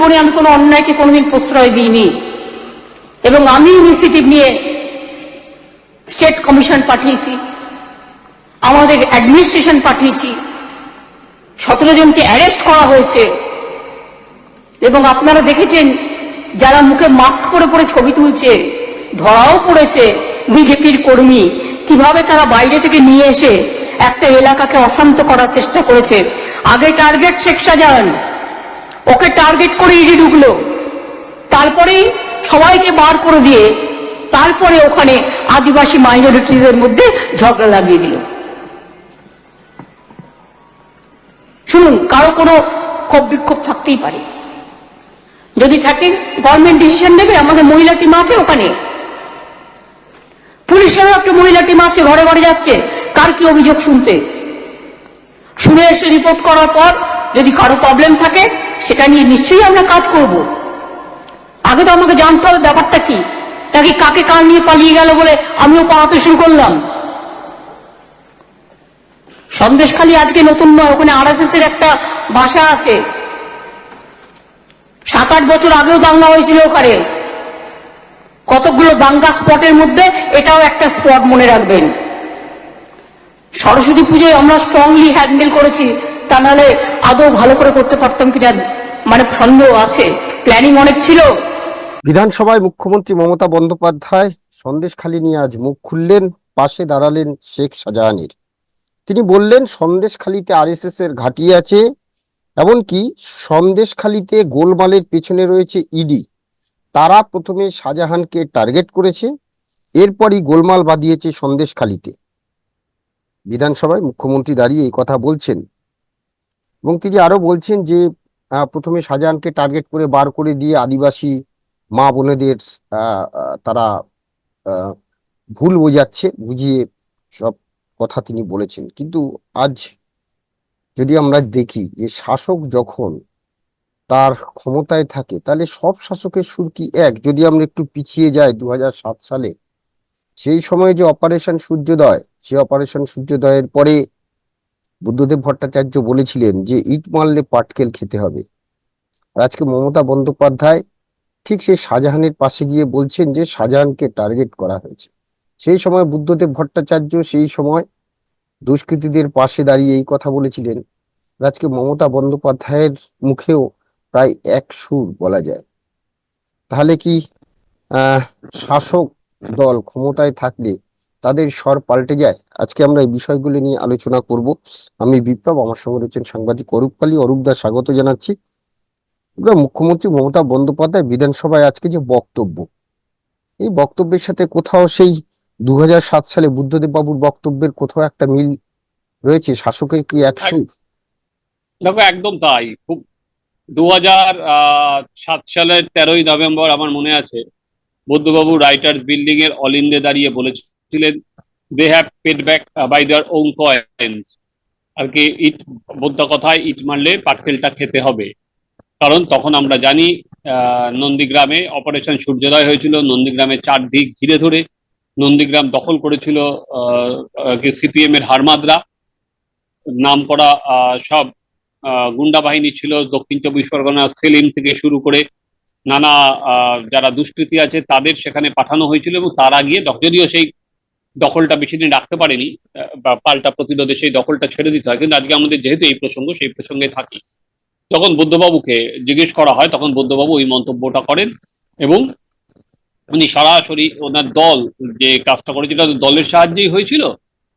জীবনে আমি কোনো অন্যায়কে কোনোদিন প্রশ্রয় দিইনি। এবং আমি ইনিশিয়েটিভ নিয়ে স্টেট কমিশন পাঠিয়েছি, আমাদের অ্যাডমিনিস্ট্রেশন পাঠিয়েছি, সতেরো জনকে অ্যারেস্ট করা হয়েছে। এবং আপনারা দেখেছেন, যারা মুখে মাস্ক পরে পরে ছবি তুলছে, ধরাও পড়েছে বিজেপির কর্মী, কীভাবে তারা বাইরে থেকে নিয়ে এসে একটা এলাকাকে অশান্ত করার চেষ্টা করেছে। আগে টার্গেট শেখ শাহজাহান ওকে টার্গেট করে ইডি ঢুকলো। তারপরেই সবাইকে বার করে দিয়ে তারপরে ওখানে আদিবাসী মাইনরিটিদের মধ্যে ঝগড়া লাগিয়ে দিল। শুনুন, কারও কোনো ক্ষোভ বিক্ষোভ থাকতেই পারে। যদি থাকে গভর্নমেন্ট ডিসিশন নেবে আমাদের মহিলা টিম আছে ওখানে। পুলিশেরও একটা মহিলা টিম আছে, ঘরে ঘরে যাচ্ছে, কার কি অভিযোগ শুনতে? শুনে এসে রিপোর্ট করার পর যদি কারও প্রবলেম থাকে সেটা নিয়ে নিশ্চয়ই আমরা কাজ করব। আগে তো আমাকে জানতে হবে ব্যাপারটা কি। তাকে কাকে কার নিয়ে পালিয়ে গেল বলে আমিও পালাতে শুরু করলাম। সন্দেশখালী আজকে নতুন নয়, ওখানে আরএসএস এর একটা বাসা আছে। সাত আট বছর আগেও দাঙ্গা হয়েছিল ওখানে। কতগুলো দাঙ্গা স্পটের মধ্যে এটাও একটা স্পট মনে রাখবেন। সরস্বতী পুজোয় আমরা স্ট্রংলি হ্যান্ডেল করেছি। তা নাহলে আদৌ ভালো করে করতে পারতাম কিনা মানে সন্দেহ আছে। প্ল্যানিং অনেক ছিল। বিধানসভায় মুখ্যমন্ত্রী মমতা বন্দ্যোপাধ্যায় সন্দেশখালী নিয়ে আজ মুখ খুললেন, পাশে দাঁড়ালেন শেখ শাহজাহানের। তিনি বললেন, সন্দেশখালীতে আরএসএস এর ঘাঁটি আছে, এমনকি সন্দেশখালীতে গোলমালের পেছনে রয়েছে ইডি। তারা প্রথমে শাহজাহানকে টার্গেট করেছে, এরপরই গোলমাল বাঁধিয়েছে সন্দেশখালীতে। বিধানসভায় মুখ্যমন্ত্রী দাঁড়িয়ে এই কথা বলছেন। এবং তিনি আরও বলছেন যে প্রথমে শাহজাহানকে টার্গেট করে বার করে দিয়ে আদিবাসী মা বোনেদের তারা ভুল বোঝাচ্ছে, বুঝিয়ে সব কথা তিনি বলেছেন। কিন্তু আজ যদি আমরা দেখি যে শাসক যখন তার ক্ষমতায় থাকে, তাহলে সব শাসকের সুর কি এক? যদি আমরা একটু পিছিয়ে যাই দু হাজার সাত সালে, সেই সময় যে অপারেশন সূর্যোদয়, সেই অপারেশন সূর্যোদয়ের পরে বুদ্ধদেব ভট্টাচার্য বলেছিলেন যে ইট মারলে পাটকেল খেতে হবে। আর আজকে মমতা বন্দ্যোপাধ্যায় ঠিক সেই শাহজাহানের পাশে গিয়ে বলছেন যে শাহজাহানকে টার্গেট করা হয়েছে। সেই সময় বুদ্ধদেব ভট্টাচার্য সেই সময় দুষ্কৃতীদের পাশে দাঁড়িয়ে এই কথা বলেছিলেন। আজকে মমতা বন্দ্যোপাধ্যায়ের মুখেও প্রায় এক সুর বলা যায়। তাহলে কি, আহ, শাসক দল ক্ষমতায় থাকলে তাদের স্বর পাল্টে যায়। আজকে আমরা এই বিষয়গুলি নিয়ে আলোচনা করব। আমি বিপ্লব, আমার সঙ্গে রয়েছেন সাংবাদিক অরূপ কালী। অরূপ দা, স্বাগত জানাচ্ছি। মুখ্যমন্ত্রী মমতা বন্দ্যোপাধ্যায় বিধানসভায় আজকে যে বক্তব্য, এই বক্তব্যের সাথে কোথাও সেই দুহাজার সাত সালে বুদ্ধদেব বাবুর বক্তব্যের কোথাও একটা মিল রয়েছে? শাসকের কি এক দেখো, একদম তাই। খুব দু সাত সালের তেরোই নভেম্বর আমার মনে আছে বুদ্ধবাবু রাইটার্স বিল্ডিং এর অল ইন্ডিয়া দাঁড়িয়ে বলেছিলেন they have paid back by their own coins আর কি, ইট, বৌদ্ধ কথায় ইট মারলে পাটকেলটা খেতে হবে। কারণ তখন আমরা জানি নন্দীগ্রামে অপারেশন সূর্যোদয় হয়েছিল, নন্দীগ্রামে চারদিক ঘিরে ধরে। নন্দীগ্রাম দখল করেছিল সিপিএম এর হারমাদরা। নাম করা সব গুন্ডা বাহিনী ছিল, দক্ষিণ চব্বিশ পরগনা সেলিম থেকে শুরু করে নানা যারা দুষ্কৃতী আছে, তাদের সেখানে পাঠানো হয়েছিল এবং তারা গিয়ে, যদিও সেই দখলটা বেশি দিন রাখতে পারেনি বা পাল্টা প্রতিরোধে সেই দখলটা ছেড়ে দিতে হয়। কিন্তু আজকে আমাদের যেহেতু এই প্রসঙ্গ, সেই প্রসঙ্গে থাকি। যখন বুদ্ধবাবুকে জিজ্ঞেস করা হয়, তখন বুদ্ধবাবু ওই মন্তব্যটা করেন এবং উনি সরাসরি ওনার দল যে কাজটা করেছিল দলের সাহায্যেই হয়েছিল।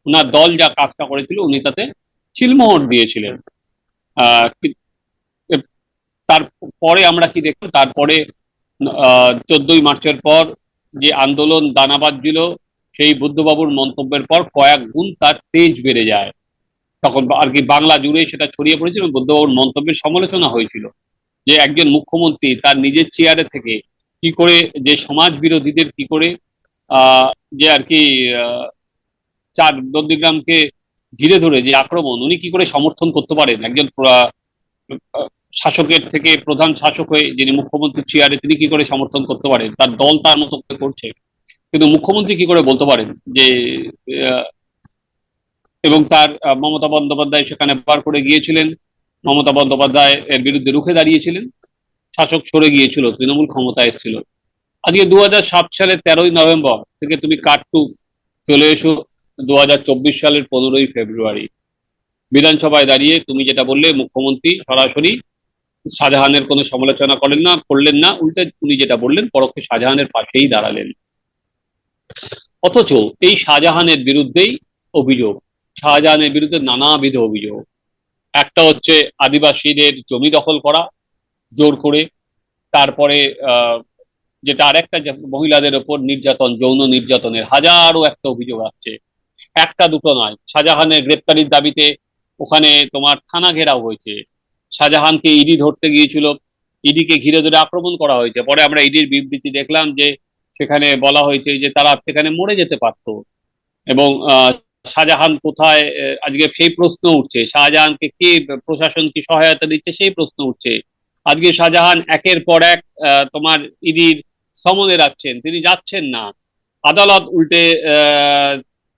ওনার দল যা কাজটা করেছিল, উনি তাতে চিলমোহর দিয়েছিলেন। তারপরে আমরা কি দেখলাম? তারপরে, আহ, চোদ্দই মার্চের পর যে আন্দোলন দানা বাঁধছিল সেই বুদ্ধবাবুর মন্তব্যের পর কয়েক গুণ তার তেজ বেড়ে যায়। তখন আর কি বাংলা জুড়ে সেটা ছড়িয়ে পড়েছিল, বুদ্ধবাবুর মন্তব্যের সমালোচনা হয়েছিল যে একজন মুখ্যমন্ত্রী তার নিজের চেয়ারে থেকে কি করে যে সমাজ বিরোধীদের কি করে যে আর কি চার নন্দীগ্রামকে ঘিরে ধরে যে আক্রমণ, উনি কি করে সমর্থন করতে পারেন? একজন শাসকের থেকে প্রধান শাসক হয়ে যিনি মুখ্যমন্ত্রী চেয়ারে তিনি কি করে সমর্থন করতে পারেন? তার দল তার মতো করে করছে। কিন্তু মুখ্যমন্ত্রী কি করে বলতে পারেন যে এবং তার মমতা বন্দ্যোপাধ্যায় সেখানে বার করে গিয়েছিলেন, মমতা বন্দ্যোপাধ্যায় এর বিরুদ্ধে রুখে দাঁড়িয়েছিলেন, শাসক সরে গিয়েছিল, তৃণমূল ক্ষমতা এসেছিল। আজকে দু হাজার সাত সালের তেরোই নভেম্বর থেকে তুমি কাটতু চলে এসো দু হাজার চব্বিশ সালের পনেরোই ফেব্রুয়ারি। বিধানসভায় দাঁড়িয়ে তুমি যেটা বললে, মুখ্যমন্ত্রী সরাসরি শাহজাহানের কোনো সমালোচনা করেন না, করলেন না, উল্টে উনি যেটা বললেন, পরোক্ষে শাহজাহানের পাশেই দাঁড়ালেন। অথচ এই শাহজাহানের বিরুদ্ধেই অভিযোগ, শাহজাহানের বিরুদ্ধে নানাবিধ অভিযোগ। একটা হচ্ছে আদিবাসীদের জমি দখল করা, জোর করে। তারপরে যেটা আরেকটা মহিলাদের ওপর নির্যাতন, যৌন নির্যাতনের হাজারো একটা অভিযোগ আসছে। একটা দুটো নয়, শাহজাহানের গ্রেপ্তারির দাবিতে ওখানে তোমার থানা ঘেরাও হয়েছে। শাহজাহানকে ইডি ধরতে গিয়েছিল, ইডিকে ঘিরে ধরে আক্রমণ করা হয়েছে। পরে আমরা ইডির বিবৃতি দেখলাম যে সেখানে বলা হয়েছে যে তারা সেখানে মরে যেতে পারতো। এবং শাহজাহান কোথায় আজকে সেই প্রশ্ন উঠছে। শাহজাহানকে কে, প্রশাসন কি সহায়তা দিচ্ছে সেই প্রশ্ন উঠছে। আজকে শাহজাহান একের পর এক তোমার ইডির সমনে রাখছেন, তিনি যাচ্ছেন না। আদালত উল্টে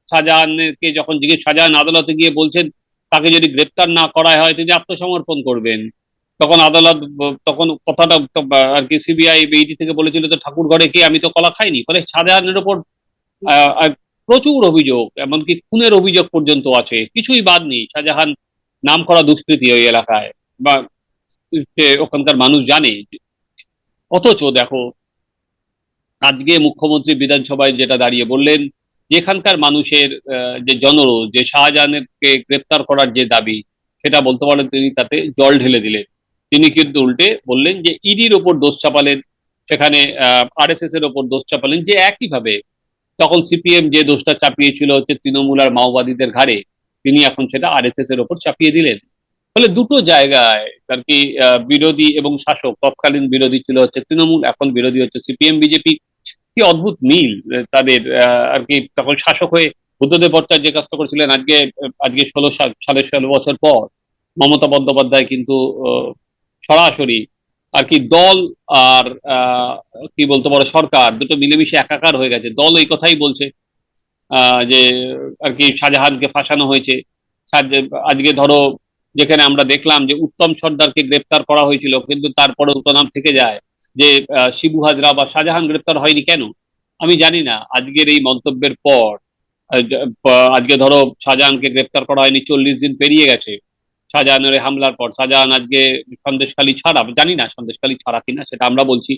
শাহজাহানকে যখন জিজ্ঞেস শাহজাহান আদালতে গিয়ে বলছেন, তাকে যদি গ্রেপ্তার না করা হয়, তিনি আত্মসমর্পণ করবেন। তখন আদালত, তখন কথাটা আর কি সিবিআই ইডি থেকে বলেছিল তো ঠাকুর ঘরে কি আমি তো কলা খাইনি। ফলে শাহজাহানের ওপর প্রচুর অভিযোগ, এমনকি খুনের অভিযোগ পর্যন্ত আছে। কিছুই বাদ নেই। শাহজাহান নাম করা দুষ্কৃতী ওই এলাকায়। বা ওখানকার মানুষ জানে। অথচ দেখো, আজকে মুখ্যমন্ত্রী বিধানসভায় যেটা দাঁড়িয়ে বললেন, যেখানকার মানুষের যে জনরোষ যে শাহজাহানকে গ্রেপ্তার করার যে দাবি, সেটা বলতে পারেন তিনি তাতে জল ঢেলে দিলেন। তিনি কিন্তু উল্টে বললেন যে ইডির ওপর দোষ চাপালেন, সেখানে আর আরএসএস এর ওপর দোষ চাপালেন যে একইভাবে তখন সিপিএম যে দোষটা চাপিয়েছিল হচ্ছে তৃণমূল আর মাওবাদীদের ঘাড়ে, তিনি এখন সেটা আর আরএসএস এর ওপর চাপিয়ে দিলেন। ফলে দুটো জায়গায় আর কি বিরোধী এবং শাসক, তৎকালীন বিরোধী ছিল হচ্ছে তৃণমূল, এখন বিরোধী হচ্ছে সিপিএম বিজেপি কি অদ্ভুত মিল তাদের আর কি তখন শাসক হয়ে বুদ্ধদেব ভট্টাচার্য যে কাজটা করেছিলেন আজকে আজকে ষোলো সাল- ষোলো বছর পর মমতা বন্দ্যোপাধ্যায় কিন্তু সরাসরি আর কি দল আর কি বলতে পারো, সরকার দুটো মিলেমিশে একাকার হয়ে গেছে। দল এই কথাই বলছে যে আর কি শাহজাহানকে ফাঁসানো হয়েছে। আজকে ধরো যেখানে আমরা দেখলাম যে উত্তম সর্দারকে গ্রেপ্তার করা হয়েছিল, কিন্তু তারপরে নাম থেকে যায় যে শিবু হাজরা বা শাহজাহান গ্রেপ্তার হয়নি কেন? আমি জানি না। আজকের এই মন্তব্যের পর আজকে ধরো শাহজাহানকে গ্রেপ্তার করা হয়নি, চল্লিশ দিন পেরিয়ে গেছে। শাহজাহানের হামলার পর শাহজাহান আজকে সন্দেশখালী ছাড়া, জানি না সন্দেশখালী ছাড়া কিনা, সেটা আমরা বলছি,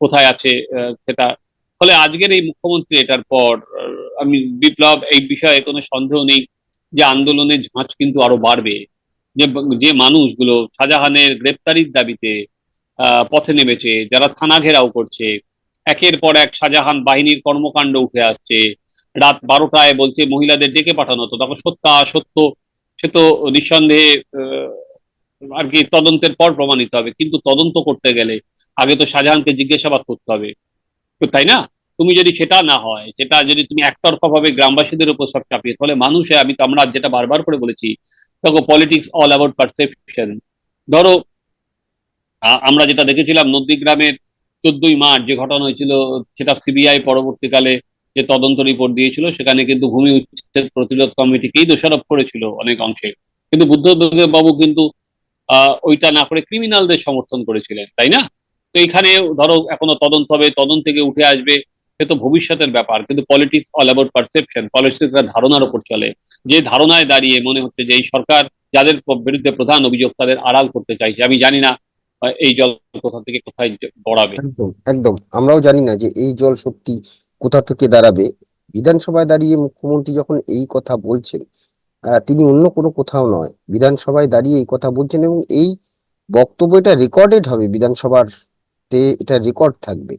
কোথায় আছে সেটা। ফলে আজকের এই মুখ্যমন্ত্রী এটার পর আমি বিপ্লব, এই বিষয়ে কোনো সন্দেহ নেই যে আন্দোলনের ঝাঁজ কিন্তু আরও বাড়বে। যে যে মানুষগুলো শাহজাহানের গ্রেপ্তারির দাবিতে পথে নেমেছে, যারা থানা ঘেরাও করছে, একের পর এক শাহজাহান বাহিনীর কর্মকাণ্ড উঠে আসছে, রাত বারোটায় বলছে মহিলাদের ডেকে পাঠানো তো তখন সত্য সত্য সে তো নিঃসন্দেহে আর কি তদন্তের পর প্রমাণিত হবে। কিন্তু তদন্ত করতে গেলে আগে তো শাহজাহানকে জিজ্ঞাসাবাদ করতে হবে। তাই না? তুমি যদি সেটা না হয়, সেটা যদি তুমি একতরফা ভাবে গ্রামবাসীদের উপর সব চাপিয়ে, তাহলে মানুষে আমি আমরা যেটা বারবার করে বলেছি, দেখো পলিটিক্স অল অ্যাবাউট পারসেপশন ধরো আমরা যেটা দেখেছিলাম নন্দীগ্রামের চোদ্দই মার্চ যে ঘটনা হয়েছিল, সেটা সিবিআই পরবর্তীকালে যে তদন্ত রিপোর্ট দিয়েছিল সেখানে কিন্তু ভূমি উচ্ছেদ প্রতিরোধ কমিটিকেই দোষারোপ করেছিল অনেক অংশে। কিন্তু বুদ্ধদেব বাবু কিন্তু আহ, ওইটা না করে ক্রিমিনালদের সমর্থন করেছিলেন তাই না? তো এখানে ধরো এখনও তদন্ত হবে তদন্ত থেকে উঠে আসবে সে তো ভবিষ্যতের ব্যাপার। কিন্তু পলিটিক্স অল অ্যাবাউট পারসেপশন পলিটিক্সরা ধারণার উপর চলে। যে ধারণায় দাঁড়িয়ে মনে হচ্ছে যে এই সরকার যাদের বিরুদ্ধে প্রধান অভিযোগ তাদের আড়াল করতে চাইছে আমি জানি না এই জল কোথা থেকে কোথায় গড়াবে। একদম একদম। আমরাও জানি না যে এই জল সত্যি কোথা থেকে দাঁড়াবে? বিধানসভায় দাঁড়িয়ে মুখ্যমন্ত্রী যখন এই কথা বলছেন তিনি অন্য কোনো কোথাও নয়। বিধানসভায় দাঁড়িয়ে এই কথা বলছেন এবং এই বক্তব্যটা রেকর্ডেড হবে, বিধানসভার তে এটা রেকর্ড থাকবে।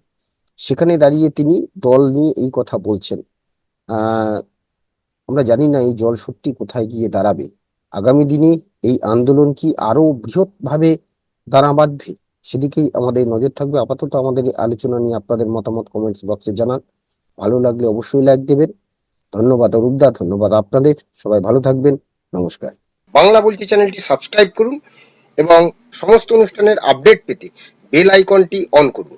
সেখানে দাঁড়িয়ে তিনি দল নিয়ে এই কথা বলছেন। আমরা জানি না এই জল সত্যি কোথায় গিয়ে দাঁড়াবে। আগামী দিনে এই আন্দোলন কি আরও বৃহৎ ভাবে দাঁড়া বাঁধবে? সেদিকেই আমাদের নজর থাকবে। আপাতত আমাদের আলোচনা নিয়ে আপনাদের মতামত কমেন্টস বক্সে জানান। ভালো লাগলে অবশ্যই লাইক দেবেন। ধন্যবাদ অরূপদা, ধন্যবাদ আপনাদের। সবাই ভালো থাকবেন। নমস্কার। বাংলা বলছি চ্যানেলটি সাবস্ক্রাইব করুন এবং সমস্ত অনুষ্ঠানের আপডেট পেতে বেল আইকনটি অন করুন।